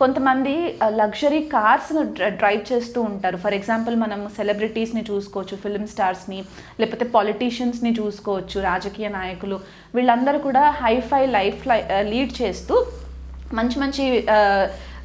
కొంతమంది luxury కార్స్ను drive చేస్తూ ఉంటారు. ఫర్ ఎగ్జాంపుల్ మనం సెలబ్రిటీస్ని చూసుకోవచ్చు ఫిల్మ్ స్టార్స్ని లేకపోతే పాలిటీషియన్స్ని చూసుకోవచ్చు రాజకీయ నాయకులు. వీళ్ళందరూ కూడా హైఫై లైఫ్ లీడ్ చేస్తూ మంచి మంచి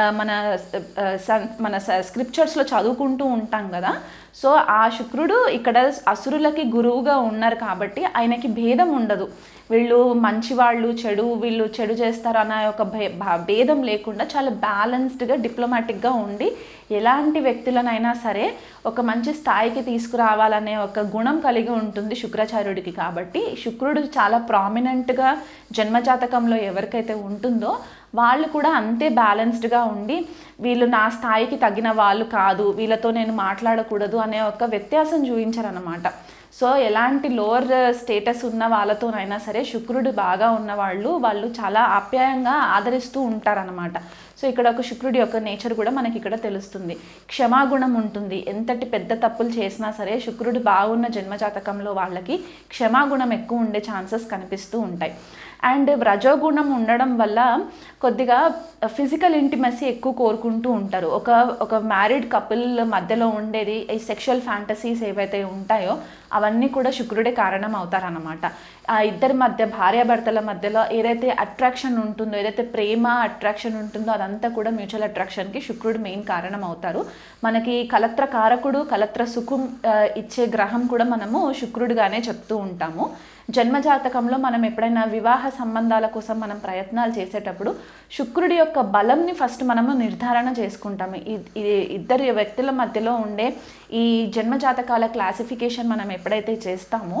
మన సన్- మన స్క్రిప్చర్స్లో చదువుకుంటూ ఉంటాం కదా. సో ఆ శుక్రుడు ఇక్కడ అసురులకి గురువుగా ఉన్నారు కాబట్టి ఆయనకి భేదం ఉండదు. వీళ్ళు మంచివాళ్ళు చెడు వీళ్ళు చెడు చేస్తారు అన్న ఒక భే- భేదం లేకుండా చాలా బ్యాలెన్స్డ్గా డిప్లొమాటిక్గా ఉండి ఎలాంటి వ్యక్తులనైనా సరే ఒక మంచి స్థాయికి తీసుకురావాలనే ఒక గుణం కలిగి ఉంటుంది శుక్రాచార్యుడికి కాబట్టి. శుక్రుడు చాలా ప్రామినెంట్గా జన్మజాతకంలో ఎవరికైతే ఉంటుందో వాళ్ళు కూడా అంతే బ్యాలెన్స్డ్గా ఉండి వీళ్ళు నా స్థాయికి తగిన వాళ్ళు కాదు వీళ్ళతో నేను మాట్లాడకూడదు అనే ఒక వ్యత్యాసం చూపించారనమాట సో ఎలాంటి లోవర్ స్టేటస్ ఉన్న వాళ్ళతోనైనా సరే శుక్రుడు బాగా ఉన్న వాళ్ళు వాళ్ళు చాలా ఆప్యాయంగా ఆదరిస్తూ ఉంటారనమాట సో ఇక్కడ ఒక శుక్రుడి యొక్క నేచర్ కూడా మనకి ఇక్కడ తెలుస్తుంది. క్షమాగుణం ఉంటుంది. ఎంతటి పెద్ద తప్పులు చేసినా సరే శుక్రుడు బాగున్న జన్మజాతకంలో వాళ్ళకి క్షమాగుణం ఎక్కువ ఉండే ఛాన్సెస్ కనిపిస్తూ ఉంటాయి. అండ్ రజోగుణం ఉండడం వల్ల కొద్దిగా ఫిజికల్ ఇంటిమసీ ఎక్కువ కోరుకుంటూ ఉంటారు. ఒక ఒక మ్యారీడ్ కపుల్ మధ్యలో ఉండేది ఈ సెక్షువల్ ఫ్యాంటసీస్ ఏవైతే ఉంటాయో అవన్నీ కూడా శుక్రుడే కారణం అవుతారనమాట ఆ ఇద్దరి మధ్య భార్యాభర్తల మధ్యలో ఏదైతే అట్రాక్షన్ ఉంటుందో ఏదైతే ప్రేమ అట్రాక్షన్ ఉంటుందో అదంతా కూడా మ్యూచువల్ అట్రాక్షన్కి శుక్రుడు మెయిన్ కారణం అవుతారు. మనకి కలత్ర కారకుడు కలత్ర సుఖం ఇచ్చే గ్రహం కూడా మనము శుక్రుడుగానే చెప్తూ ఉంటాము. జన్మజాతకంలో మనం ఎప్పుడైనా వివాహ సంబంధాల కోసం మనం ప్రయత్నాలు చేసేటప్పుడు శుక్రుడి యొక్క బలంని ఫస్ట్ మనము నిర్ధారణ చేసుకుంటాము. ఇది ఇద్దరు వ్యక్తుల మధ్యలో ఉండే ఈ జన్మజాతకాల క్లాసిఫికేషన్ మనం ఎప్పుడైతే చేస్తామో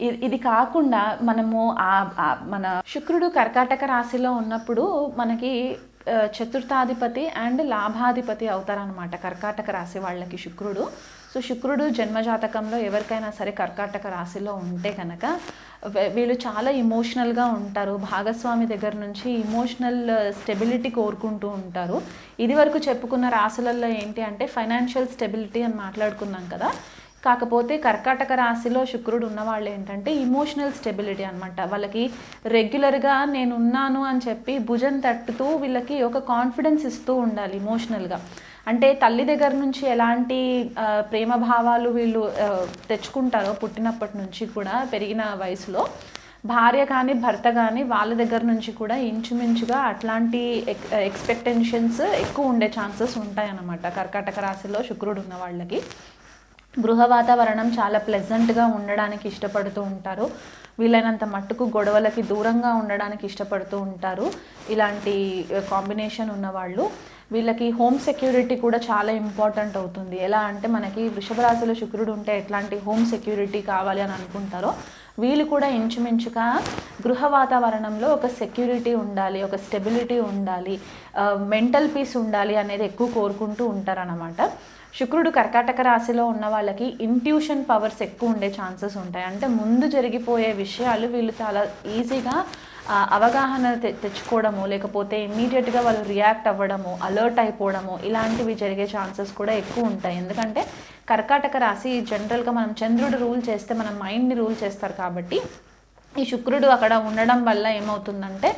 ఇది కాకుండా మనము ఆ- మన శుక్రుడు కర్కాటక రాశిలో ఉన్నప్పుడు మనకి చతుర్థాధిపతి అండ్ లాభాధిపతి అవుతారనమాట కర్కాటక రాశి వాళ్ళకి శుక్రుడు. సో శుక్రుడు జన్మజాతకంలో ఎవరికైనా సరే కర్కాటక రాశిలో ఉంటే కనుక వీళ్ళు చాలా ఇమోషనల్గా ఉంటారు. భాగస్వామి దగ్గర నుంచి ఇమోషనల్ స్టెబిలిటీ కోరుకుంటూ ఉంటారు. ఇది వరకు చెప్పుకున్న రాశులలో ఏంటి అంటే ఫైనాన్షియల్ స్టెబిలిటీ అని మాట్లాడుకున్నాం కదా. కాకపోతే కర్కాటక రాశిలో శుక్రుడు ఉన్నవాళ్ళు ఏంటంటే ఇమోషనల్ స్టెబిలిటీ అనమాట వాళ్ళకి రెగ్యులర్గా నేను ఉన్నాను అని చెప్పి భుజం తట్టుతూ వీళ్ళకి ఒక కాన్ఫిడెన్స్ ఇస్తూ ఉండాలి ఇమోషనల్గా అంటే తల్లి దగ్గర నుంచి ఎలాంటి ప్రేమ భావాలు వీళ్ళు తెచ్చుకుంటారో పుట్టినప్పటి నుంచి కూడా పెరిగిన వయసులో భార్య కానీ భర్త కానీ వాళ్ళ దగ్గర నుంచి కూడా ఇంచుమించుగా అట్లాంటి ఎక్ ఎక్స్పెక్టేషన్స్ ఎక్కువ ఉండే ఛాన్సెస్ ఉంటాయన్నమాట. కర్కాటక రాశిలో శుక్రుడు ఉన్న వాళ్ళకి. గృహ వాతావరణం చాలా ప్లెజెంట్గా ఉండడానికి ఇష్టపడుతూ ఉంటారు. వీలైనంత మట్టుకు గొడవలకి దూరంగా ఉండడానికి ఇష్టపడుతూ ఉంటారు. ఇలాంటి కాంబినేషన్ ఉన్నవాళ్ళు. వీళ్ళకి హోమ్ సెక్యూరిటీ కూడా చాలా ఇంపార్టెంట్ అవుతుంది. ఎలా అంటే మనకి వృషభ రాశిలో శుక్రుడు ఉంటే ఎట్లాంటి హోమ్ సెక్యూరిటీ కావాలి అని అనుకుంటారో వీళ్ళు కూడా ఇంచుమించుగా గృహ వాతావరణంలో ఒక సెక్యూరిటీ ఉండాలి ఒక స్టెబిలిటీ ఉండాలి మెంటల్ పీస్ ఉండాలి అనేది ఎక్కువ కోరుకుంటూ ఉంటారన్నమాట. శుక్రుడు కర్కాటక రాశిలో ఉన్న వాళ్ళకి ఇంట్యూషన్ పవర్స్ ఎక్కువ ఉండే ఛాన్సెస్ ఉంటాయి. అంటే ముందు జరిగిపోయే విషయాలు వీళ్ళు చాలా ఈజీగా అవగాహన తె తెచ్చుకోవడము లేకపోతే ఇమ్మీడియట్గా వాళ్ళు రియాక్ట్ అవ్వడము అలర్ట్ అయిపోవడము ఇలాంటివి జరిగే ఛాన్సెస్ కూడా ఎక్కువ ఉంటాయి. ఎందుకంటే కర్కాటక రాశి జనరల్గా మనం చంద్రుడు రూల్ చేస్తే మన మైండ్ని రూల్ చేస్తారు కాబట్టి ఈ శుక్రుడు అక్కడ ఉండడం వల్ల ఏమవుతుందంటే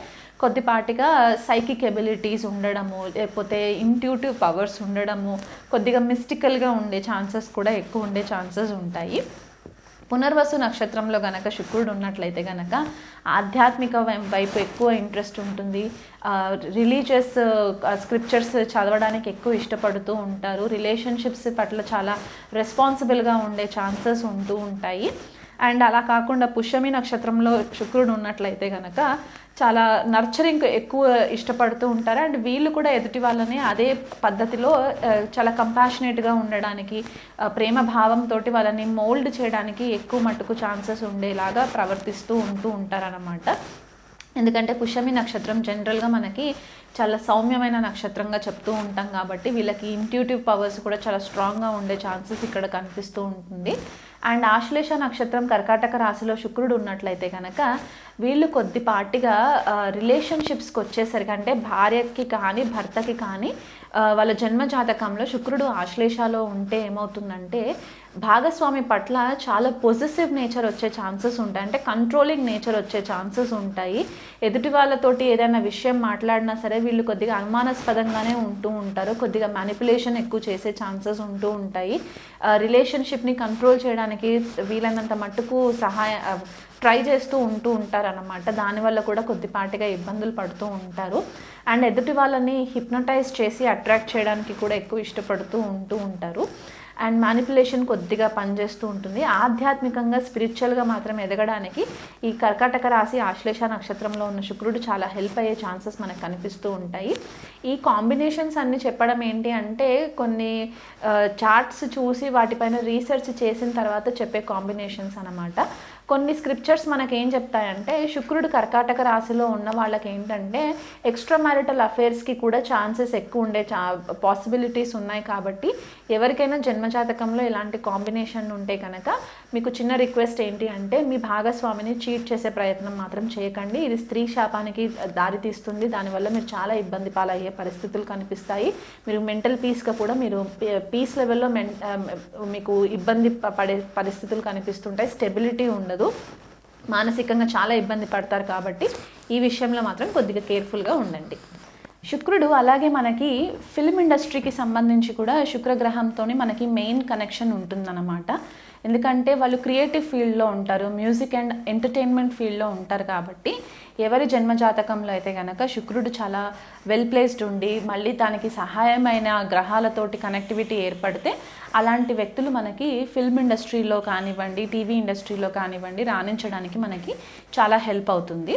కొద్దిపాటిగా సైకిక్ ఎబిలిటీస్ ఉండడము లేకపోతే ఇంట్యూటివ్ పవర్స్ ఉండడము కొద్దిగా మిస్టికల్గా ఉండే ఛాన్సెస్ కూడా ఎక్కువ ఉండే ఛాన్సెస్ ఉంటాయి. పునర్వసు నక్షత్రంలో గనక శుక్రుడు ఉన్నట్లయితే గనక ఆధ్యాత్మిక వైపు ఎక్కువ ఇంట్రెస్ట్ ఉంటుంది. రిలీజియస్ స్క్రిప్చర్స్ చదవడానికి ఎక్కువ ఇష్టపడుతూ ఉంటారు. రిలేషన్షిప్స్ పట్ల చాలా రెస్పాన్సిబుల్గా ఉండే ఛాన్సెస్ ఉంటూ ఉంటాయి. అండ్ అలా కాకుండా పుష్యమి నక్షత్రంలో శుక్రుడు ఉన్నట్లయితే కనుక చాలా నర్చరింగ్ ఎక్కువ ఇష్టపడుతూ ఉంటారు. అండ్ వీళ్ళు కూడా ఎదుటి వాళ్ళని అదే పద్ధతిలో చాలా కంపాషనేట్గా ఉండడానికి ప్రేమ భావంతో వాళ్ళని మోల్డ్ చేయడానికి ఎక్కువ మట్టుకు ఛాన్సెస్ ఉండేలాగా ప్రవర్తిస్తూ ఉంటూ ఉంటారన్నమాట. ఎందుకంటే పుష్యమి నక్షత్రం జనరల్గా మనకి చాలా సౌమ్యమైన నక్షత్రంగా చెప్తూ ఉంటాం కాబట్టి వీళ్ళకి ఇంట్యూటివ్ పవర్స్ కూడా చాలా స్ట్రాంగ్గా ఉండే ఛాన్సెస్ ఇక్కడ కనిపిస్తూ ఉంటుంది. అండ్ ఆశ్లేష నక్షత్రం కర్కాటక రాశిలో శుక్రుడు ఉన్నట్లయితే కనుక వీళ్ళు కొద్దిపాటిగా రిలేషన్షిప్స్కి వచ్చేసరికి అంటే భార్యకి కానీ భర్తకి కానీ వాళ్ళ జన్మ జాతకంలో శుక్రుడు ఆశ్లేషాలో ఉంటే ఏమవుతుందంటే భాగస్వామి పట్ల చాలా పొజిటివ్ నేచర్ వచ్చే ఛాన్సెస్ ఉంటాయి. అంటే కంట్రోలింగ్ నేచర్ వచ్చే ఛాన్సెస్ ఉంటాయి. ఎదుటి వాళ్ళతోటి ఏదైనా విషయం మాట్లాడినా సరే వీళ్ళు కొద్దిగా అనుమానాస్పదంగానే ఉంటూ ఉంటారు. కొద్దిగా మ్యానిపులేషన్ ఎక్కువ చేసే ఛాన్సెస్ ఉంటూ ఉంటాయి. రిలేషన్షిప్ని కంట్రోల్ చేయడానికి వీలైనంత మట్టుకు సహాయ ట్రై చేస్తూ ఉంటూ ఉంటారన్నమాట. దానివల్ల కూడా కొద్దిపాటిగా ఇబ్బందులు పడుతూ ఉంటారు. అండ్ ఎదుటి వాళ్ళని హిప్నటైజ్ చేసి అట్రాక్ట్ చేయడానికి కూడా ఎక్కువ ఇష్టపడుతూ ఉంటూ ఉంటారు. అండ్ మ్యానిపులేషన్ కొద్దిగా పనిచేస్తూ ఉంటుంది. ఆధ్యాత్మికంగా స్పిరిచువల్గా మాత్రం ఎదగడానికి ఈ కర్కాటక రాశి ఆశ్లేష నక్షత్రంలో ఉన్న శుక్రుడు చాలా హెల్ప్ అయ్యే ఛాన్సెస్ మనకు కనిపిస్తూ ఉంటాయి. ఈ కాంబినేషన్స్ అన్ని చెప్పడం ఏంటి అంటే కొన్ని చార్ట్స్ చూసి వాటిపైన రీసెర్చ్ చేసిన తర్వాత చెప్పే కాంబినేషన్స్ అనమాట కొన్ని స్క్రిప్చర్స్ మనకి ఏం చెప్తాయంటే శుక్రుడు కర్కాటక రాశిలో ఉన్న వాళ్ళకి ఏంటంటే ఎక్స్ట్రా మ్యారిటల్ అఫేర్స్కి కూడా ఛాన్సెస్ ఎక్కువ ఉండే చా పాసిబిలిటీస్ ఉన్నాయి కాబట్టి ఎవరికైనా జన్మజాతకంలో ఇలాంటి కాంబినేషన్ ఉంటే కనుక మీకు చిన్న రిక్వెస్ట్ ఏంటి అంటే మీ భాగస్వామిని చీట్ చేసే ప్రయత్నం మాత్రం చేయకండి. ఇది స్త్రీ శాపానికి దారి తీస్తుంది. దానివల్ల మీరు చాలా ఇబ్బంది పాలయ్యే పరిస్థితులు కనిపిస్తాయి. మీరు మెంటల్ పీస్గా కూడా మీరు పీస్ లెవెల్లో మెన్ మీకు ఇబ్బంది పడే పరిస్థితులు కనిపిస్తుంటాయి. స్టెబిలిటీ ఉండదు. మానసికంగా చాలా ఇబ్బంది పడతారు కాబట్టి ఈ విషయంలో మాత్రం కొద్దిగా కేర్ఫుల్గా ఉండండి. శుక్రుడు అలాగే మనకి ఫిల్మ్ ఇండస్ట్రీకి సంబంధించి కూడా శుక్రగ్రహంతో మనకి మెయిన్ కనెక్షన్ ఉంటుందన్నమాట. ఎందుకంటే వాళ్ళు క్రియేటివ్ ఫీల్డ్లో ఉంటారు మ్యూజిక్ అండ్ ఎంటర్టైన్మెంట్ ఫీల్డ్లో ఉంటారు కాబట్టి ఎవరి జన్మ జాతకంలో అయితే కనుక శుక్రుడు చాలా వెల్ ప్లేస్డ్ ఉండి మళ్ళీ దానికి సహాయమైన గ్రహాలతోటి కనెక్టివిటీ ఏర్పడితే అలాంటి వ్యక్తులు మనకి ఫిల్మ్ ఇండస్ట్రీలో కానివ్వండి టీవీ ఇండస్ట్రీలో కానివ్వండి రాణించడానికి మనకి చాలా హెల్ప్ అవుతుంది.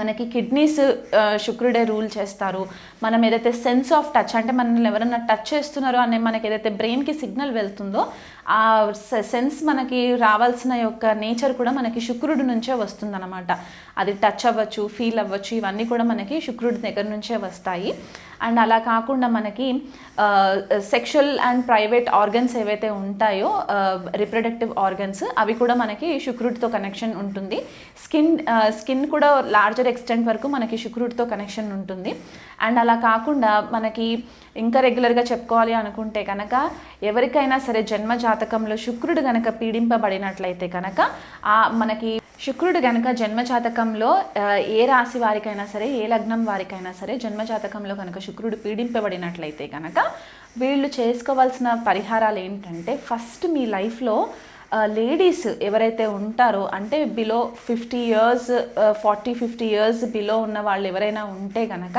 మనకి కిడ్నీస్ శుక్రుడే రూల్ చేస్తారు. మనం ఏదైతే సెన్స్ ఆఫ్ టచ్ అంటే మనల్ని ఎవరైనా టచ్ చేస్తున్నారో అనే మనకి ఏదైతే బ్రెయిన్కి సిగ్నల్ వెళ్తుందో ఆ సెన్స్ మనకి రావాల్సిన యొక్క నేచర్ కూడా మనకి శుక్రుడి నుంచే వస్తుందన్నమాట. అది టచ్ అవ్వచ్చు ఫీల్ అవ్వచ్చు ఇవన్నీ కూడా మనకి శుక్రుడి దగ్గర నుంచే వస్తాయి. అండ్ అలా కాకుండా మనకి సెక్షువల్ అండ్ ప్రైవేట్ ఆర్గన్స్ ఏవైతే ఉంటాయో రిప్రొడక్టివ్ ఆర్గన్స్ అవి కూడా మనకి శుక్రుడితో కనెక్షన్ ఉంటుంది. స్కిన్ స్కిన్ కూడా లార్జర్ ఎక్స్టెంట్ వరకు మనకి శుక్రుడితో కనెక్షన్ ఉంటుంది. అండ్ అలా కాకుండా మనకి ఇంకా రెగ్యులర్గా చెప్పుకోవాలి అనుకుంటే కనుక ఎవరికైనా సరే జన్మ జాతకంలో శుక్రుడు గనక పీడింపబడినట్లయితే కనుక ఆ మనకి శుక్రుడు గనక జన్మ జాతకంలో ఏ రాశి వారికైనా సరే ఏ లగ్నం వారికైనా సరే జన్మ జాతకంలో కనుక శుక్రుడు పీడింపబడినట్లయితే కనుక వీళ్ళు చేసుకోవాల్సిన పరిహారాలు ఏంటంటే ఫస్ట్ మీ లైఫ్లో లేడీస్ ఎవరైతే ఉంటారో అంటే below fifty years forty fifty years below ఉన్న వాళ్ళు ఎవరైనా ఉంటే కనుక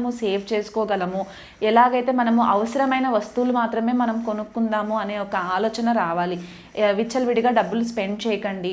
మనము సేవ్ చేసుకోగలము? ఎలాగైతే మనము అవసరమైన వస్తువులు మాత్రమే మనం కొనుక్కుందాము అనే ఒక ఆలోచన రావాలి. విచ్చలవిడిగా డబ్బులు స్పెండ్ చేయకండి.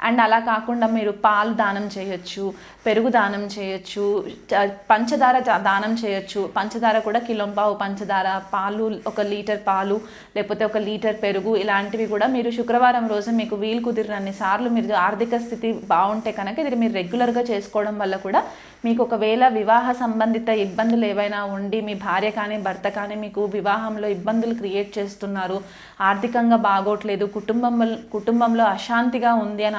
అండ్ అలా కాకుండా మీరు పాలు దానం చేయొచ్చు పెరుగు దానం చేయొచ్చు పంచదార దానం చేయొచ్చు. పంచదార కూడా కిలోంపావు పంచదార పాలు ఒక లీటర్ పాలు లేకపోతే ఒక లీటర్ పెరుగు ఇలాంటివి కూడా మీరు శుక్రవారం రోజు మీకు వీలు కుదిరినన్ని సార్లు మీరు ఆర్థిక స్థితి బాగుంటే కనుక ఇది మీరు రెగ్యులర్గా చేసుకోవడం వల్ల కూడా మీకు ఒకవేళ వివాహ సంబంధిత ఇబ్బందులు ఏవైనా ఉండి మీ భార్య కానీ భర్త కానీ మీకు వివాహంలో ఇబ్బందులు క్రియేట్ చేస్తున్నారు ఆర్థికంగా బాగోట్లేదు కుటుంబం కుటుంబంలో అశాంతిగా ఉంది అని